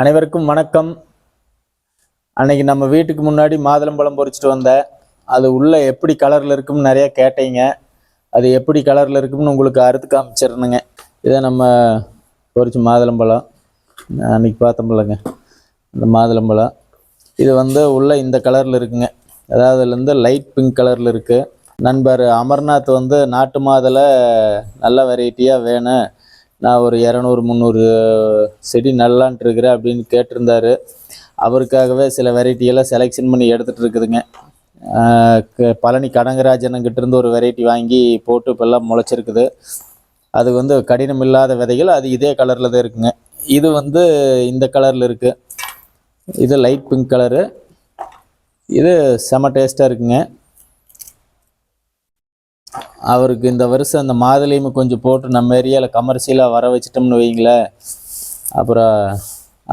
அனைவருக்கும் வணக்கம். அன்னைக்கு நம்ம வீட்டுக்கு முன்னாடி மாதுளம்பழம் பொறிச்சிட்டு வந்தேன் அது உள்ளே எப்படி கலரில் இருக்கும்னு நிறைய கேட்டீங்க. அது எப்படி கலரில் இருக்கும்னு உங்களுக்கு அறுத்து காமிச்சிடணுங்க. இதை நம்ம பொறிச்ச மாதுளம்பழம் அன்னைக்கு பார்த்தோம்லங்க இந்த மாதுளம்பழம் இது வந்து உள்ள இந்த கலரில் இருக்குங்க. அதாவது இருந்து லைட் பிங்க் கலரில் இருக்குது நண்பர் அமர்நாத் வந்து நாட்டு மாதுளை நல்ல வெரைட்டியாக வேணும் நான் ஒரு இரநூறு முந்நூறு செடி நல்லான்ட்டு இருக்கிறேன் அப்படின்னு கேட்டிருந்தாரு. அவருக்காகவே சில வெரைட்டியெல்லாம் செலெக்ஷன் பண்ணி எடுத்துகிட்டு இருக்குதுங்க. க- பழனி கடங்கராஜனங்கிட்டேருந்து ஒரு வெரைட்டி வாங்கி போட்டு இப்போல்லாம் முளைச்சிருக்குது. அது வந்து கடினம் இல்லாத விதைகள் அது இதே கலரில் தான் இருக்குங்க. இது வந்து இந்த கலரில் இருக்குது இது லைட் பிங்க் கலரு இது செம டேஸ்ட்டாக இருக்குங்க. அவருக்கு இந்த வருஷம் அந்த மாதுளையும் கொஞ்சம் போட்டு நம்ம ஏரியாவில் கமர்ஷியலாக வர வச்சிட்டோம்னு வைங்களேன் அப்புறம்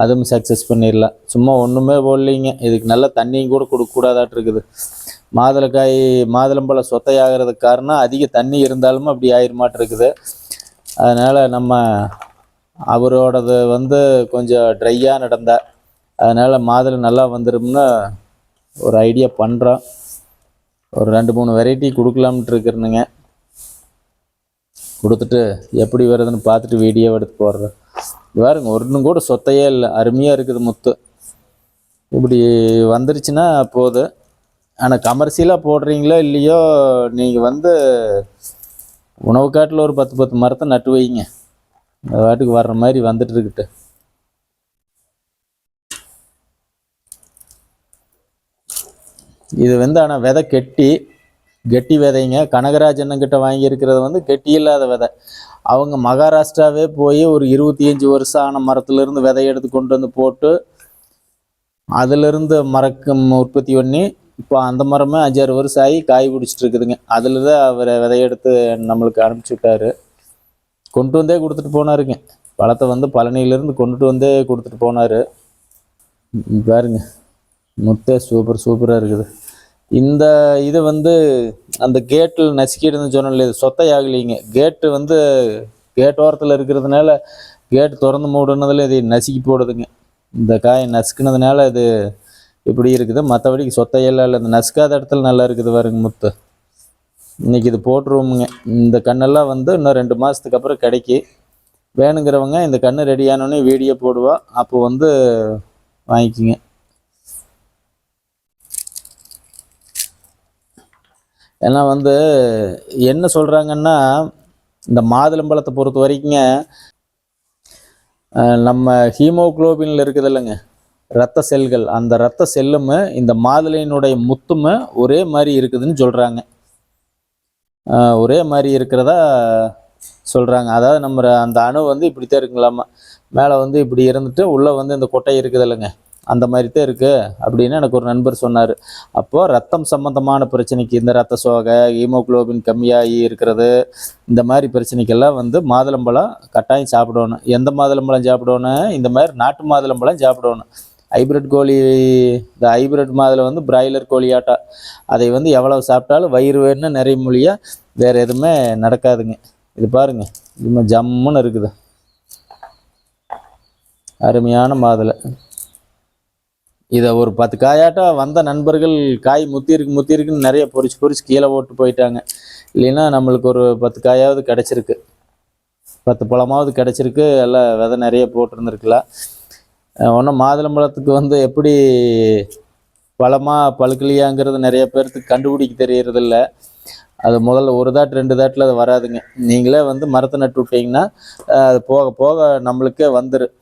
அதுவும் சக்ஸஸ் பண்ணிடலாம். சும்மா ஒன்றுமே போடலைங்க. இதுக்கு நல்ல தண்ணியும் கூட கொடுக்கக்கூடாதாட்டு இருக்குது. மாதுளைக்காய் மாதுளம்பழம் சொத்தையாகிறதுக்கு காரணம் அதிக தண்ணி இருந்தாலும் அப்படி ஆயிருமாட்டு இருக்குது. அதனால் நம்ம அவரோடது வந்து கொஞ்சம் ட்ரையாக நடந்தால் அதனால் மாதுளை நல்லா வந்துடும்னு ஒரு ஐடியா பண்ணுறோம் ஒரு ரெண்டு மூணு வெரைட்டி கொடுக்கலாம்ட்டு இருக்கிறனுங்க. கொடுத்துட்டு எப்படி வருதுன்னு பார்த்துட்டு வீடியோ எடுத்து போடுறேன். பாருங்க ஒன்றும் கூட சொத்தையே இல்லை. அருமையாக இருக்குது முத்து. இப்படி வந்துருச்சுன்னா போதும் ஆனால் கமர்ஷியலாக போடுறீங்களோ இல்லையோ நீங்கள் வந்து உணவு காட்டில் ஒரு பத்து பத்து மரத்தை நட்டு வைங்க. வாட்டுக்கு வர்ற மாதிரி வந்துட்டுருக்குட்டு இது வந்து ஆனால் விதை கெட்டி கெட்டி விதைங்க. கனகராஜன்கிட்ட வாங்கியிருக்கிறது வந்து கெட்டி இல்லாத விதை. அவங்க மகாராஷ்டிராவே போய் ஒரு இருபத்தி அஞ்சு வருஷம் ஆன மரத்துலேருந்து விதை எடுத்து கொண்டு வந்து போட்டு அதுலேருந்து மரக்கம் உற்பத்தி பண்ணி இப்போ அந்த மரமே அஞ்சாறு வருஷம் ஆகி காய் பிடிச்சிட்டு இருக்குதுங்க. அதில் தான் அவர் விதையெடுத்து நம்மளுக்கு அனுப்பிச்சி விட்டாரு. கொண்டு வந்தே கொடுத்துட்டு போனாருங்க. பழத்தை வந்து பழனியிலேருந்து கொண்டுட்டு வந்தே கொடுத்துட்டு போனார். பாருங்க. முட்டை சூப்பர் சூப்பராக இருக்குது. இந்த இது வந்து அந்த கேட்டில் நசுக்கிடுன்னு சொன்னல இது சொத்தையாகலைங்க. கேட்டு வந்து கேட் ஓரத்தில் இருக்கிறதுனால கேட் திறந்து மூடுனதுல இது நசுக்கி போடுதுங்க. இந்த காய் நசுக்குனதுனால இது இப்படி இருக்குது. மற்றபடி சொத்தையெல்லாம் இல்லை. இந்த நசுக்காத இடத்துல நல்லா இருக்குது பாருங்க முத்து. இன்னைக்கு இது போட்டுருவோமுங்க. இந்த கண்ணெல்லாம் வந்து இன்னும் ரெண்டு மாதத்துக்கு அப்புறம் கிடைக்கி. வேணுங்கிறவங்க இந்த கண்ணு ரெடி வீடியோ போடுவா. அப்போ வந்து வாங்கிக்கிங்க. ஏன்னா வந்து என்ன சொல்கிறாங்கன்னா இந்த மாதுளம்பழத்தை பொறுத்த வரைக்குங்க நம்ம ஹீமோகுளோபின்ல இருக்குது இல்லைங்க ரத்த செல்கள். அந்த ரத்த செல்லும் இந்த மாதுளையினுடைய முத்தும் ஒரே மாதிரி இருக்குதுன்னு சொல்கிறாங்க ஒரே மாதிரி இருக்கிறதா சொல்கிறாங்க அதாவது நம்ம அந்த அணு வந்து இப்படித்தான் இருக்குங்களாமா மேலே வந்து இப்படி இருந்துட்டு உள்ளே வந்து இந்த கொட்டை இருக்குது இல்லைங்க. அந்த மாதிரி தான் இருக்குது அப்படின்னு எனக்கு ஒரு நண்பர் சொன்னார். அப்போது ரத்தம் சம்பந்தமான பிரச்சனைக்கு இந்த ரத்த சோகை ஹீமோகுளோபின் கம்மியாகி இருக்கிறது இந்த மாதிரி பிரச்சனைக்கெல்லாம் வந்து மாதுளம்பழம் கட்டாயம் சாப்பிடணும். எந்த மாதுளம்பழம் சாப்பிடணும் இந்த மாதிரி நாட்டு மாதுளம்பழம் சாப்பிடணும். ஹைபிரிட் கோழி இந்த ஹைபிரிட் மாதுளை வந்து பிராய்லர் கோழியாட்டா. அதை வந்து எவ்வளோ சாப்பிட்டாலும் வயிறு வேணும்னு நிறைய மொழியாக வேறு எதுவுமே நடக்காதுங்க. இது பாருங்க இது ஜம்முன்னு இருக்குது. அருமையான மாதுளை. இதை ஒரு பத்து காயாட்டம் வந்த நண்பர்கள் காய் முத்தி இருக்கு முத்தி இருக்குன்னு நிறைய பொறிச்சு பொறிச்சு கீழே போட்டு போயிட்டாங்க. இல்லைன்னா நம்மளுக்கு ஒரு பத்து காயாவது கிடச்சிருக்கு. பத்து பழமாவது கிடச்சிருக்கு. எல்லாம் விதை நிறைய போட்டிருந்துருக்கலாம் ஒன்றும் மாதுளம்பழத்துக்கு வந்து எப்படி பழமாக பழுக்கலையாங்கிறது நிறைய பேர்த்துக்கு கண்டுபிடிக்க தெரியறதில்ல. அது முதல்ல ஒரு தாட் ரெண்டு தாட்டில் அது வராதுங்க. நீங்களே வந்து மரத்தை நட்டு விட்டீங்கன்னா அது போக போக நம்மளுக்கே வந்துடும்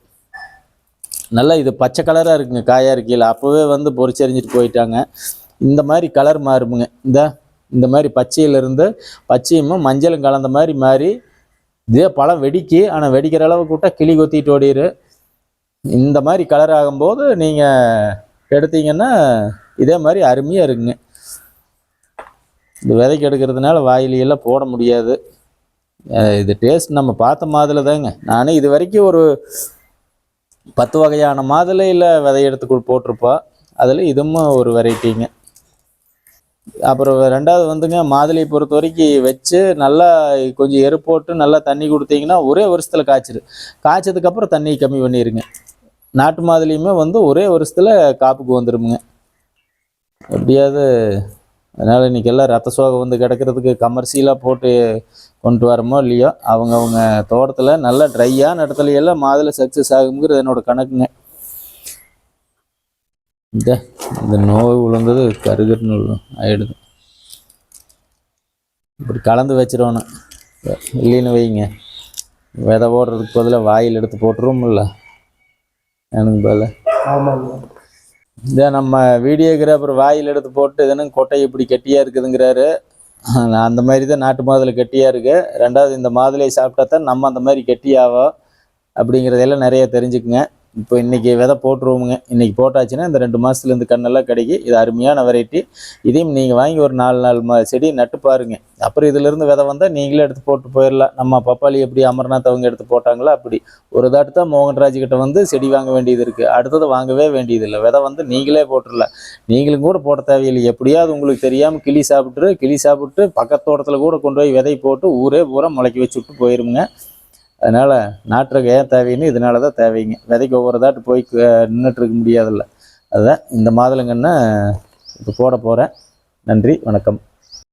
நல்லா இது பச்சை கலராக இருக்குங்க காயாக இருக்கையில் அப்போவே வந்து பொறிச்செறிஞ்சிட்டு போயிட்டாங்க. இந்த மாதிரி கலர் மாறுமுங்க. இந்த இந்த மாதிரி பச்சையிலிருந்து பச்சையும் மஞ்சளும் கலந்த மாதிரி மாறி இதே பழம் வெடிக்கி. ஆனால் வெடிக்கிற அளவுக்கு விட்டா கிளி கொத்திட்டு ஓடிடு இந்த மாதிரி கலர் ஆகும்போது நீங்கள் எடுத்தீங்கன்னா இதே மாதிரி அருமையாக இருக்குங்க. இந்த விதைக்கு எடுக்கிறதுனால வாயிலையெல்லாம் போட முடியாது. இது டேஸ்ட் நம்ம பார்த்த மாதிரி தாங்க நானே இது வரைக்கும் ஒரு பத்து வகையான மாதுளையில் விதை எடுத்து போட்டிருப்பா. அதில் இதுவும் ஒரு வெரைட்டிங்க அப்புறம் ரெண்டாவது வந்துங்க மாதுளையை பொறுத்த வரைக்கும் வச்சு நல்லா கொஞ்சம் எரு போட்டு நல்லா தண்ணி கொடுத்தீங்கன்னா ஒரே வருஷத்தில் காய்ச்சிரு. காய்ச்சதுக்கப்புறம் தண்ணி கம்மி பண்ணிடுங்க நாட்டு மாதுளையுமே வந்து ஒரே வருஷத்தில் காப்புக்கு வந்துடுமுங்க எப்படியாவது அதனால் இன்றைக்கி எல்லாம் ரத்த சோகம் வந்து கிடக்கிறதுக்கு கமர்ஷியலாக போட்டு கொண்டு வரமோ இல்லையோ அவங்க அவங்க தோட்டத்தில் நல்லா ட்ரையான இடத்துல எல்லாம் மாதுளை சக்ஸஸ் ஆகுங்கிறது என்னோட கணக்குங்க. இந்த இந்த நோய் விழுந்தது கருகருன்னு ஆகிடுது இப்படி கலந்து வச்சிடணும் இல்லைன்னு வைங்க. விதை போடுறதுக்கு பதிலாக வாயில் எடுத்து போட்டுருவோம்ல எனக்கு பதில்? ஆமாம் இதை நம்ம வீடியோகிராஃபர் வாயில் எடுத்து போட்டு இதனும் கொட்டை இப்படி கெட்டியாக இருக்குதுங்கிறாரு. அந்த மாதிரி தான் நாட்டு மாதுளை கெட்டியாக இருக்குது ரெண்டாவது இந்த மாதுளையை சாப்பிட்டா தான் நம்ம அந்த மாதிரி கெட்டியாவோம் அப்படிங்கிறதெல்லாம் நிறைய தெரிஞ்சுக்குங்க. இப்போ இன்றைக்கி விதை போட்டுருவோமுங்க. இன்னைக்கு போட்டாச்சுன்னா இந்த ரெண்டு மாதத்துலேருந்து கண்ணெல்லாம் கிடைக்கும் இது அருமையான வெரைட்டி இதையும் நீங்கள் வாங்கி ஒரு நாலு நாலு மா செடி நட்டு பாருங்கள் அப்புறம் இதிலேருந்து விதை வந்தால் நீங்களே எடுத்து போட்டு போயிடலாம் நம்ம பப்பாளி எப்படி அமர்நாத் அவங்க எடுத்து போட்டாங்களோ அப்படி. ஒரு தாட்டு தான் மோகன்ராஜ் கிட்ட வந்து செடி வாங்க வேண்டியது இருக்குது அடுத்தது வாங்கவே வேண்டியதில்லை விதை வந்து நீங்களே போட்டுடலாம் நீங்களும் கூட போட தேவையில்லை. எப்படியாவது உங்களுக்கு தெரியாமல் கிளி சாப்பிட்டு கிளி சாப்பிட்டு பக்கத்து தோட்டத்தில் கூட கொண்டு போய் விதை போட்டு ஊரே பூரா முளைக்கி வச்சுட்டு போயிருங்க அதனால் நாட்டுக்கு ஏன் தேவைன்னு இதனால தான் தேவைங்க. விதைக்கு ஒவ்வொரு தாட்டு போய் நின்றுட்டு இருக்க முடியாதுல்ல. அதுதான் இந்த மாதுளங்கன்னு இப்போ போட போகிறேன் நன்றி வணக்கம்.